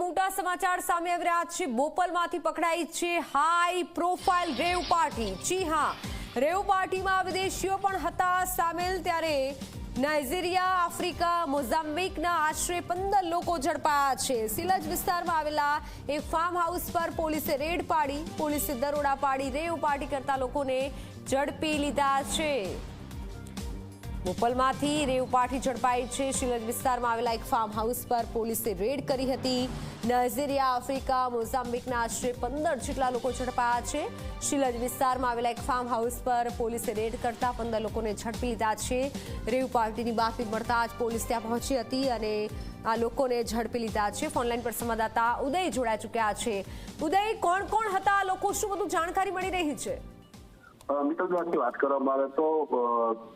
મોટા સમાચાર સામે આવી રહ્યા છે. બોપલમાંથી પકડાઈ છે હાઈ પ્રોફાઇલ રેવ પાર્ટી. જી હા, રેવ પાર્ટીમાં વિદેશીઓ પણ હતા સામેલ. ત્યારે નાઇજીરિયા, આફ્રિકા, મોઝામ્બિકના આશરે પંદર લોકો ઝડપાયા છે. સિલજ વિસ્તારમાં આવેલા એક ફાર્મ હાઉસ પર પોલીસે રેડ પાડી, પોલીસે દરોડા પાડી રેવ પાર્ટી કરતા લોકોને ઝડપી લીધા છે. બોપલમાંથી રેવ પાર્ટી ઝડપાઈ છે. શિલજ વિસ્તારમાં આવેલા એક ફાર્મ હાઉસ પર પોલીસે રેડ કરી હતી. નાઇઝેરિયા આફ્રિકા, મોઝામ્બિકના આશરે પંદર જેટલા લોકો ઝડપાયા છે. શિલજ વિસ્તારમાં આવેલા એક ફાર્મ હાઉસ પર પોલીસે રેડ કરતા પંદર લોકોને ઝડપી લીધા છે. રેવ પાર્ટીની બાતમી મળતા જ પોલીસ ત્યાં પહોંચી હતી અને આ લોકોને ઝડપી લીધા છે. ફોનલાઈન પર સંવાદદાતા ઉદય જોડાઈ ચૂક્યા છે. ઉદય કોણ કોણ હતા? આ લોકો, શું બધું જાણકારી મળી રહી છે? મિત્તલની વાત કરવામાં આવે તો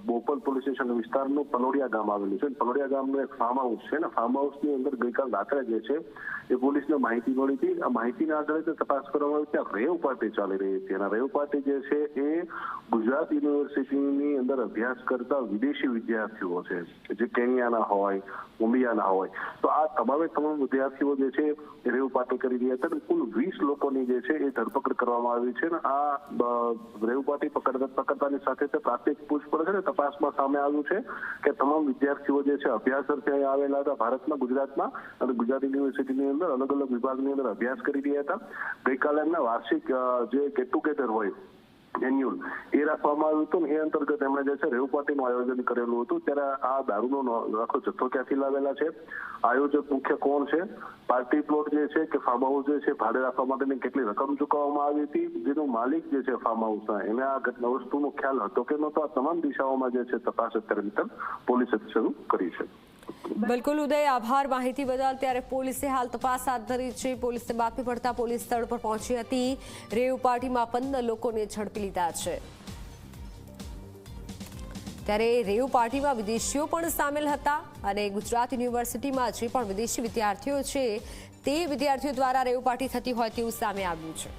બોપલ પોલીસ સ્ટેશન વિસ્તારનું પલોડિયા ગામ આવેલું છે. પલોડિયા ગામનું એક ફાર્મ હાઉસ છે ને ફાર્મ હાઉસની અંદર ગઈકાલ રાત્રે જે છે, એ પોલીસને માહિતી મળી હતી. આ માહિતીના આધારે તપાસ કરવામાં આવી. ત્યાં રેવ પાર્ટી ચાલી રહી હતી. અને રેવ પાર્ટી જે છે, એ ગુજરાત યુનિવર્સિટીની અંદર અભ્યાસ કરતા વિદેશી વિદ્યાર્થીઓ છે, જે કેનિયાના હોય મુંબઈના હોય. તો આ તમામે તમામ વિદ્યાર્થીઓ જે છે, એ રેવ પાર્ટી કરી રહ્યા હતા કુલ વીસ લોકોની જે છે, એ ધરપકડ કરવામાં આવી છે. અને આ રેવ પાર્ટી પકડતા પકડતાની સાથે તે પ્રાથમિક પૂછપરછ અને તપાસમાં સામે આવ્યું છે કે તમામ વિદ્યાર્થીઓ જે છે અભ્યાસ અર્થે અહીં આવેલા હતા ભારતમાં, ગુજરાતમાં અને ગુજરાત યુનિવર્સિટીની અંદર અલગ અલગ વિભાગની અંદર અભ્યાસ કરી રહ્યા હતા. ગઈકાલે એમના વાર્ષિક જે ગેટ ટુગેધર હોય એન્યુઅલ. એ રાખવામાં આવ્યું હતું ને એ અંતર્ગત એમણે જે છે રેવ પાર્ટીનું આયોજન કરેલું હતું. ત્યારે આ દારૂનો આખો જથ્થો ક્યાંથી લાવેલા છે? આયોજક મુખ્ય કોણ છે? પાર્ટી પ્લોટ જે છે કે ફાર્મ હાઉસ જે છે, ભાડે રાખવા માટેની કેટલી રકમ ચૂકવવામાં આવી હતી? જેનો માલિક જે છે ફાર્મ હાઉસના એને આ ઘટના વસ્તુનો ખ્યાલ હતો કે નહોતો? આ તમામ દિશાઓમાં જે છે તપાસ અત્યારે પોલીસે શરૂ કરી છે. બિલકુલ ઉદય, આભાર માહિતી બદલ. ત્યારે પોલીસે હાલ તપાસ હાથ ધરી છે. પોલીસને બાતમી પડતા પોલીસ સ્થળ પર પહોંચી હતી. રેવ પાર્ટીમાં પંદર લોકોને ઝડપી લીધા છે. ત્યારે રેવ પાર્ટીમાં વિદેશીઓ પણ સામેલ હતા અને ગુજરાત યુનિવર્સિટીમાં જે પણ વિદેશી વિદ્યાર્થીઓ છે, તે વિદ્યાર્થીઓ દ્વારા રેવ પાર્ટી થતી હોય તેવું સામે આવ્યું છે.